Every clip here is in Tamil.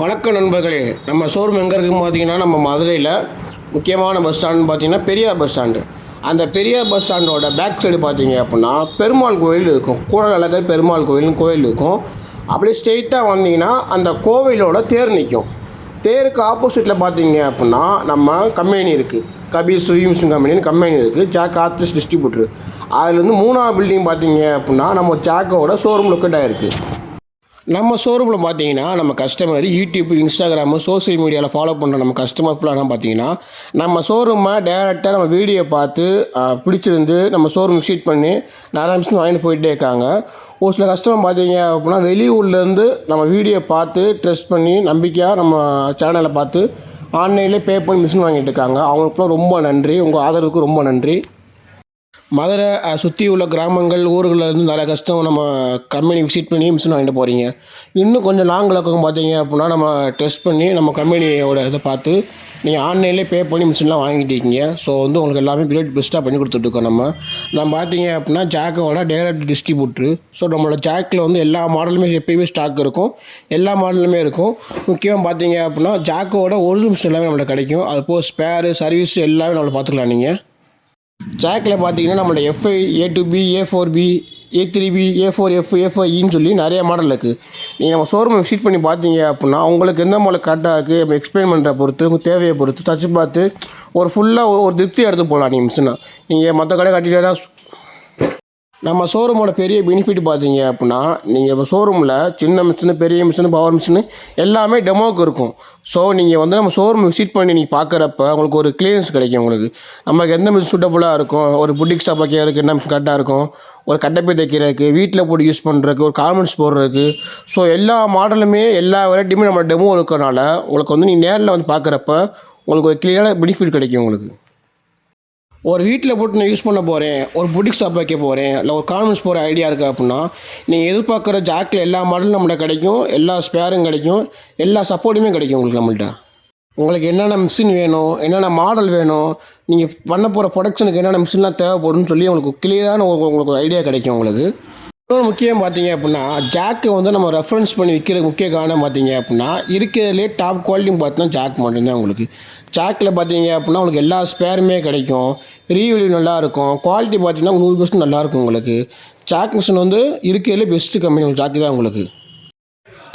வணக்கம் நண்பர்களே நம்ம ஷோரூம் எங்கே இருக்குன்னு பார்த்தீங்கன்னா நம்ம மதுரையில் முக்கியமான பஸ் ஸ்டாண்டுன்னு பார்த்தீங்கன்னா பெரியார் பஸ் ஸ்டாண்டு அந்த பெரியார் பஸ் ஸ்டாண்டோட பேக் சைடு பார்த்தீங்க அப்படின்னா பெருமாள் கோயில் இருக்கும். கூட அழகர் பெருமாள் கோயில்னு கோயில் இருக்கும். அப்படியே ஸ்ட்ரெயிட்டாக வந்தீங்கன்னா அந்த கோவிலோட தேர் நிற்கும் தேருக்கு ஆப்போசிட்டில் பார்த்தீங்க அப்படின்னா நம்ம கம்பெனி இருக்குது கபீர் சுவிம்சன் கம்பெனின்னு கம்பெனி இருக்குது ஜாக் ஆர்டிஸ்ட் டிஸ்ட்ரிபியூட்டர் அதுலேருந்து மூணாவது பில்டிங் பார்த்தீங்க அப்படின்னா நம்ம ஜாக்கோட ஷோரூம் லொக்கேட் ஆகிருக்கு நம்ம ஷோரூமில் பார்த்தீங்கன்னா நம்ம கஸ்டமர் யூடியூப் இன்ஸ்டாகிராமு சோஷியல் மீடியாவில் ஃபாலோ பண்ணுற நம்ம கஸ்டமர் ஃபுல்லாக பார்த்தீங்கன்னா நம்ம ஷோரூமை டேரெக்டாக நம்ம வீடியோ பார்த்து பிடிச்சிருந்து நம்ம ஷோரூம் விசிட் பண்ணி நிறைய மிஷின் வாங்கிட்டு போயிட்டே இருக்காங்க. ஒரு சில கஸ்டமர் பார்த்தீங்க அப்படின்னா வெளியூர்லேருந்து நம்ம வீடியோ பார்த்து ட்ரெஸ்ட் பண்ணி நம்பிக்கையாக நம்ம சேனலை பார்த்து ஆன்லைனில் பே பண்ணி மிஷின் வாங்கிட்டு இருக்காங்க. அவங்களுக்குலாம் ரொம்ப நன்றி. உங்கள் ஆதரவுக்கு ரொம்ப நன்றி. மதுரை சுற்றி உள்ள கிராமங்கள் ஊர்களில் இருந்து நிறைய கஷ்டம் நம்ம கம்பெனி விசிட் பண்ணி மிஷின் வாங்கிட்டு போகிறீங்க இன்னும் கொஞ்சம் லாங்கில் இருக்கவங்க பார்த்தீங்க அப்படின்னா நம்ம டெஸ்ட் பண்ணி நம்ம கம்பெனியோட இதை பார்த்து நீங்கள் ஆன்லைன்லேயே பே பண்ணி மிஷின்லாம் வாங்கிட்டீங்க ஸோ வந்து உங்களுக்கு எல்லாமே பிளேட் பெஸ்ட்டாக பண்ணி கொடுத்துட்ருக்கோம் நம்ம. நம்ம பார்த்தீங்க அப்படின்னா ஜாக்கோட டேரக்ட் டிஸ்ட்ரிபியூட்ரு ஸோ நம்மளோட ஜாக்கில் வந்து எல்லா மாடலுமே எப்பயுமே ஸ்டாக் இருக்கும். எல்லா மாடலுமே இருக்கும். முக்கியமாக பார்த்தீங்க அப்படின்னா ஜாக்கோட ஒரிஜினல் மிஷின் எல்லாமே நம்மள்ட்ட கிடைக்கும். அது போக ஸ்பேரு சர்வீஸ் எல்லாமே நம்மளை பார்த்துக்கலாம் நீங்கள் ஜாக்கில் பார்த்தீங்கன்னா நம்மளோட FI A two B A four B A three B A four F F சொல்லி நிறைய மாடல் இருக்குது நீங்கள் நம்ம ஷோரூமை விசிட் பண்ணி பார்த்தீங்க அப்படின்னா உங்களுக்கு எந்த மாடல் கரெக்டாக இருக்குது நம்ம எக்ஸ்பிளைன் பண்ணுற பொறுத்து உங்கள் தேவையை பொறுத்து தச்சு பார்த்து ஒரு ஃபுல்லாக ஒரு திருப்தி எடுத்து போகலாம் நீங்கள் மிஷினை நீங்கள் மற்ற கடை கட்டிகிட்டே தான் நம்ம ஷோரூமோட பெரிய பெனிஃபிட் பார்த்தீங்க அப்படின்னா நீங்கள் இப்போ ஷோரூமில் சின்ன மிஷினு பெரிய மிஷினு பவர் மிஷினு எல்லாமே டெமோக்கு இருக்கும். ஸோ நீங்கள் வந்து நம்ம ஷோரூம் விசிட் பண்ணி நீங்கள் பார்க்குறப்ப உங்களுக்கு ஒரு கிளியரன்ஸ் கிடைக்கும் உங்களுக்கு. நமக்கு எந்த மிஷின் சூட்டபுளாக இருக்கும்? ஒரு புட்டிக் ஷாப் வைக்கிறதுக்கு என்ன மிஷின் கரெக்டாக இருக்கும்? ஒரு கட்டப்பை தைக்கிறதுக்கு வீட்டில் போட்டு யூஸ் பண்ணுறதுக்கு ஒரு கார்மெண்ட்ஸ் போடுறதுக்கு. ஸோ எல்லா மாடலுமே எல்லா வெரைட்டியுமே நம்ம டெமோ இருக்கிறனால உங்களுக்கு வந்து நீங்கள் நேரில் வந்து பார்க்குறப்ப உங்களுக்கு ஒரு கிளியரான பெனிஃபிட் கிடைக்கும் உங்களுக்கு. ஒரு வீட்டில் போட்டு நான் யூஸ் பண்ண போகிறேன் ஒரு புட்டிக் ஷாப் வைக்க போகிறேன் இல்லை ஒரு கான்வென்ஸ் போகிற ஐடியா இருக்குது அப்படின்னா நீங்கள் எதிர்பார்க்குற ஜாக்கில் எல்லா மாடலும் நம்மள்ட்ட கிடைக்கும் எல்லா ஸ்பேரும் கிடைக்கும் எல்லா சப்போர்ட்டுமே கிடைக்கும் உங்களுக்கு நம்மள்ட்ட. உங்களுக்கு என்னென்ன மிஷின் வேணும் என்னென்ன மாடல் வேணும் நீங்கள் பண்ண போகிற ப்ரொடக்ஷனுக்கு என்னென்ன மிஷின்லாம் தேவைப்படும்னு சொல்லி உங்களுக்கு கிளியரான உங்களுக்கு ஐடியா கிடைக்கும் உங்களுக்கு. இன்னொரு முக்கியம் பார்த்தீங்க அப்படின்னா ஜாக்கை வந்து நம்ம ரெஃபரன்ஸ் பண்ணி விற்கிற முக்கிய காரணம் பார்த்தீங்க அப்படின்னா இருக்கிறதுலே டாப் குவாலிட்டியும் பார்த்தீங்கன்னா ஜாக் மட்டும்தான் உங்களுக்கு. ஜாக்கில் பார்த்தீங்க அப்படின்னா உங்களுக்கு எல்லா ஸ்பேருமே கிடைக்கும். ரீவியூ நல்லாயிருக்கும். குவாலிட்டி பார்த்தீங்கன்னா நூறு பர்சன்ட் நல்லாயிருக்கும் உங்களுக்கு. ஜாக் மிஷின் வந்து இருக்கிறதுலே பெஸ்ட்டு கம்பெனி ஜாக்கு தான் உங்களுக்கு.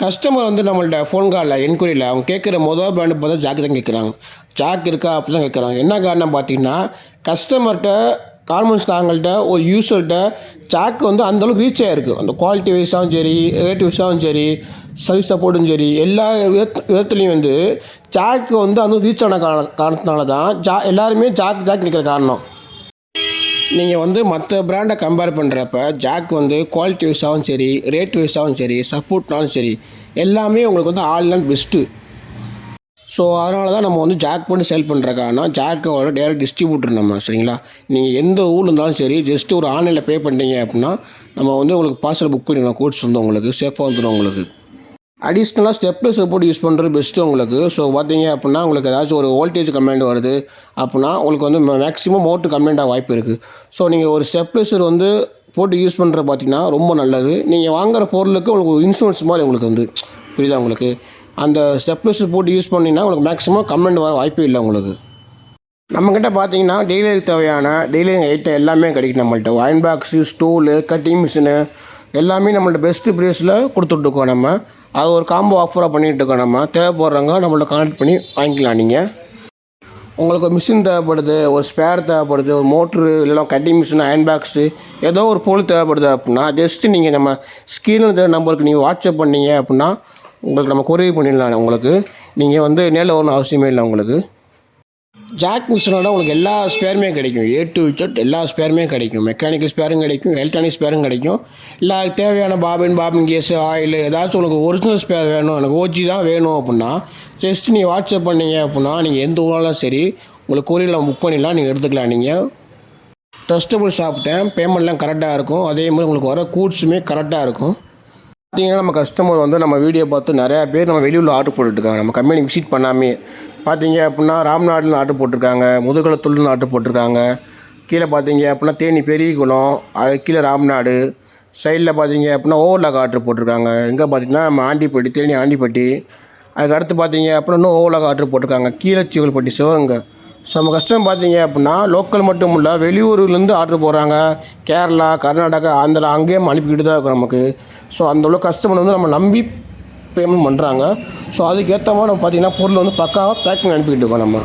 கஸ்டமர் வந்து நம்மள்ட்ட ஃபோன் காலில் என்கொயரியில் அவங்க கேட்குற மொதல் பிராண்டு பார்த்தா ஜாக்கு தான் கேட்குறாங்க. ஜாக் இருக்கா அப்படி தான் கேட்குறாங்க. என்ன காரணம் பார்த்தீங்கன்னா கஸ்டமர்கிட்ட கார்மெண்ட்ஸ் காரங்கள்ட்ட ஒரு யூஸர்கிட்ட ஜாக் வந்து அந்தளவுக்கு ரீச் ஆகிருக்கு அந்த குவாலிட்டி வைஸாகவும் சரி ரேட் வைஸாகவும் சரி சர்வீஸ் சப்போர்ட்டும் சரி எல்லா விதத் விதத்துலேயும் வந்து ஜாக்கு வந்து அந்த ரீச் ஆன காரண காரணத்தினால தான் ஜா எல்லாருமே ஜாக் ஜாக் நிற்கிற காரணம். நீங்கள் வந்து மற்ற பிராண்டை கம்பேர் பண்ணுறப்ப ஜாக் வந்து குவாலிட்டி வைஸாகவும் சரி ரேட் வைஸாகவும் சரி சப்போர்ட்னாலும் சரி எல்லாமே உங்களுக்கு வந்து ஆல் அண்ட் பெஸ்ட்டு ஸோ அதனால தான் நம்ம வந்து ஜாக் பண்ணி சேல் பண்ணுற காரணம் ஜாக்கோட டேரக்ட் டிஸ்ட்ரிபியூட்டர் நம்ம சரிங்களா? நீங்கள் எந்த ஊரில் இருந்தாலும் சரி ஜஸ்ட் ஒரு ஆன்லைனில் பே பண்ணிட்டீங்க அப்படின்னா நம்ம வந்து உங்களுக்கு பார்சல் புக் பண்ணிடலாம் கோட்ஸ் வந்து உங்களுக்கு சேஃபாக வந்துடும் உங்களுக்கு. அடிஷ்னலாக ஸ்டெப்லெஸ் சப்போர்ட் யூஸ் பண்ணுறது பெஸ்ட்டு உங்களுக்கு. ஸோ பார்த்தீங்க அப்படின்னா உங்களுக்கு ஏதாச்சும் ஒரு வோல்டேஜ் கம்ப்ளைண்ட் வருது அப்படின்னா உங்களுக்கு வந்து மேக்ஸிமம் மோட்டு கமெண்டாக வாய்ப்பு இருக்குது ஸோ நீங்கள் ஒரு ஸ்டெப்லெஸர் வந்து போட்டு யூஸ் பண்ணுற பார்த்தீங்கன்னா ரொம்ப நல்லது. நீங்கள் வாங்குற பொருளுக்கு உங்களுக்கு ஒரு இன்சூரன்ஸ் மாதிரி உங்களுக்கு வந்து புரியுதா உங்களுக்கு? அந்த ஸ்டெப்லெஸ் போட்டு யூஸ் பண்ணிங்கன்னா உங்களுக்கு மேக்ஸிமம் கம்ப்ளைண்ட் வர வாய்ப்பே இல்லை உங்களுக்கு. நம்மக்கிட்ட பார்த்தீங்கன்னா டெய்லி தேவையான டெய்லி ஐட்டம் எல்லாமே கிடைக்கும் நம்மள்ட்ட. Iron box stool cutting machine எல்லாமே நம்மள்ட்ட பெஸ்ட்டு ப்ரைஸில் கொடுத்துட்ருக்கோம் நம்ம. அது ஒரு காம்போ ஆஃபராக பண்ணிகிட்டு இருக்கோம் நம்ம. தேவைப்படுறவங்க நம்மள்ட்ட கான்டாக்ட் பண்ணி வாங்கிக்கலாம் நீங்கள் உங்களுக்கு ஒரு மிஷின் தேவைப்படுது ஒரு ஸ்பேர் தேவைப்படுது ஒரு மோட்ரு இல்லைனா கட்டிங் மிஷின் அயன் பாக்ஸு ஏதோ ஒரு பொருள் தேவைப்படுது அப்படின்னா ஜஸ்ட்டு நீங்கள் நம்ம ஸ்க்ரீனில் இருக்கிற நம்பருக்கு நீங்கள் வாட்ஸ்அப் பண்ணீங்க அப்படின்னா உங்களுக்கு நம்ம குறைவு பண்ணிடலாம் உங்களுக்கு. நீங்கள் வந்து நேரில் வரணும் அவசியமே இல்லை உங்களுக்கு. ஜாக் மிஷினோட உங்களுக்கு எல்லா ஸ்பேருமே கிடைக்கும். ஏ டு இச்சட் எல்லா ஸ்பேருமே கிடைக்கும். மெக்கானிக்கல் ஸ்பேரும் கிடைக்கும். எலக்ட்ரானிக் ஸ்பேரும் கிடைக்கும். இல்லை தேவையான பாபின் பாபின் கேஸ் ஆயில் ஏதாச்சும் உங்களுக்கு ஒரிஜினல் ஸ்பேர் வேணும். எனக்கு ஓஜி தான் வேணும் அப்படின்னா ஜஸ்ட் நீங்கள் வாட்ஸ்அப் பண்ணீங்க அப்படின்னா நீங்கள் எந்த ஊராலும் சரி உங்களுக்கு கொரியரில் புக் பண்ணிடலாம். நீங்கள் எடுத்துக்கலாம். நீங்கள் ட்ரஸ்டபுள் ஷாப் தான். பேமெண்ட்லாம் கரெக்டாக இருக்கும். அதே மாதிரி உங்களுக்கு வர கூட்ஸுமே கரெக்டாக இருக்கும். பார்த்தீங்கன்னா நம்ம கஸ்டமர் வந்து நம்ம வீடியோ பார்த்து நிறையா பேர் நம்ம வெளியூரில் ஆர்டர் போட்டுருக்காங்க நம்ம கம்பெனி விசிட் பண்ணாமே. பார்த்தீங்க அப்படின்னா ராம்நாடுன்னு ஆர்டர் போட்டிருக்காங்க. முதுகுளத்தூள்னு ஆர்டர் போட்டிருக்காங்க. கீழே பார்த்தீங்க அப்படின்னா தேனி பெரியகுளம் அது கீழே ராம்நாடு. சைடில் பார்த்தீங்க அப்படின்னா ஓவர்லாக் ஆர்டர் போட்டிருக்காங்க. எங்கே பார்த்தீங்கன்னா நம்ம ஆண்டிப்பட்டி தேனி ஆண்டிப்பட்டி. அதுக்கு அடுத்து பார்த்தீங்க அப்படின்னா இன்னும் ஓவர்லாக் ஆர்டர் போட்டிருக்காங்க. கீழச்சிவல்பட்டி சிவகங்கை. நம்ம கஸ்டமர் பார்த்தீங்க அப்படின்னா லோக்கல் மட்டும் இல்லை வெளியூர்லேருந்து ஆர்டர் போடுறாங்க. கேரளா கர்நாடகா ஆந்திரா அங்கேயும் அனுப்பிக்கிட்டு தான் இருக்கும் நமக்கு. ஸோ அந்த கஸ்டமர் வந்து நம்ம நம்பி பேமெண்ட் பண்ணுறாங்க ஸோ அதுக்கேற்ற மாதிரி நம்ம பார்த்தீங்கன்னா பொருள் வந்து பக்காவாக பேக்கிங் அனுப்பிக்கிட்டு இருக்கோம் நம்ம.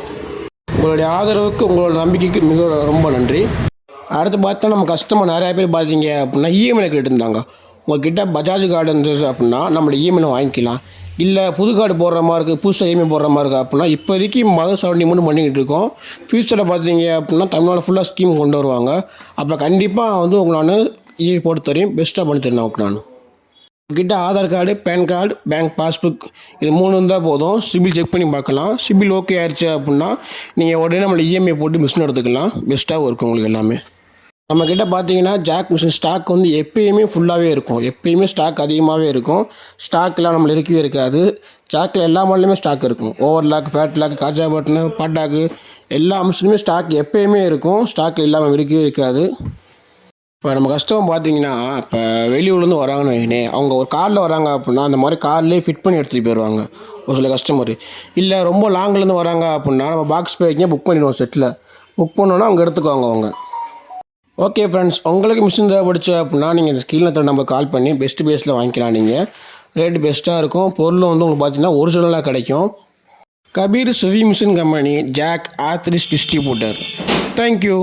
உங்களுடைய ஆதரவுக்கு உங்களோட நம்பிக்கைக்கு மிக ரொம்ப நன்றி. அடுத்து பார்த்தா நம்ம கஸ்டமர் நிறையா பேர் பார்த்தீங்க அப்படின்னா இஎம்ஐயில் கேட்டுருந்தாங்க. உங்கள்கிட்ட பஜாஜ் கார்டு இருந்துச்சு அப்படின்னா நம்மளோட இஎம்ஐயில் வாங்கிக்கலாம். இல்லை புது கார்டு போடுற மாதிரி இருக்குது புதுசாக இஎம்ஐ போடுற மாதிரி இருக்குது அப்படின்னா இப்போதைக்கு மத செவன்ட்டி மட்டும் பண்ணிக்கிட்டு இருக்கோம். ஃபியூச்சரில் பார்த்தீங்க அப்படின்னா தமிழ்நாடு ஃபுல்லாக ஸ்கீம் கொண்டு வருவாங்க. அப்போ கண்டிப்பாக வந்து உங்களுக்கு நான் இஎம்ஐ போட்டு தரேன். பெஸ்ட்டாக பண்ணி தரேன் உங்களுக்கு நான். கிட்ட Aadhaar card PAN card bank passbook இது மூணு இருந்தால் போதும். சிபில் செக் பண்ணி பார்க்கலாம். சிபில் ஓகே ஆயிடுச்சு அப்படின்னா நீங்கள் உடனே நம்மளை இஎம்ஐ போட்டு மிஷின் எடுத்துக்கலாம். பெஸ்ட்டாகவும் இருக்கும் உங்களுக்கு எல்லாமே. நம்மக்கிட்ட பார்த்தீங்கன்னா ஜாக் மிஷின் ஸ்டாக் வந்து எப்பயுமே ஃபுல்லாகவே இருக்கும். எப்பயுமே ஸ்டாக் அதிகமாகவே இருக்கும். ஸ்டாக்லாம் நம்மள இருக்கவே இருக்காது. ஜாக்கில் எல்லா மாடலுமே ஸ்டாக் இருக்கும். ஓவர் லாக் ஃபேட் லாக் காஜா பட்டனு பட்டாக்கு எல்லா மிஷினுமே ஸ்டாக் எப்பயுமே இருக்கும். ஸ்டாக் இல்லாமல் இருக்கவே இருக்காது. இப்போ நம்ம கஷ்டம் பார்த்தீங்கன்னா இப்போ வெளியூர்லேருந்து வராங்கன்னு வைங்களேன் அவங்க ஒரு காரில் வராங்க அப்படின்னா அந்த மாதிரி கார்லேயே ஃபிட் பண்ணி எடுத்துகிட்டு போயிடுவாங்க ஒரு சில கஸ்டமர் இல்லை ரொம்ப லாங்லேருந்து வராங்க அப்படின்னா நம்ம பாக்ஸ் பேக்கிங்க புக் பண்ணிடுவோம் செட்டில் புக் பண்ணோன்னா அவங்க எடுத்துக்குவாங்க அவங்க. ஓகே ஃப்ரெண்ட்ஸ் உங்களுக்கு மிஷின் தேவைப்படுச்சு அப்படின்னா நீங்கள் இந்த ஸ்கீல் நத்தர் நம்ம கால் பண்ணி பெஸ்ட் பேஸில் வாங்கிக்கலாம் நீங்கள் ரேட் பெஸ்ட்டாக இருக்கும். பொருள் வந்து உங்களுக்கு பார்த்தீங்கன்னா ஒரிஜினலாக கிடைக்கும். கபீர் சுவி machine company Jack ஆத்ரிஸ் distributor thank you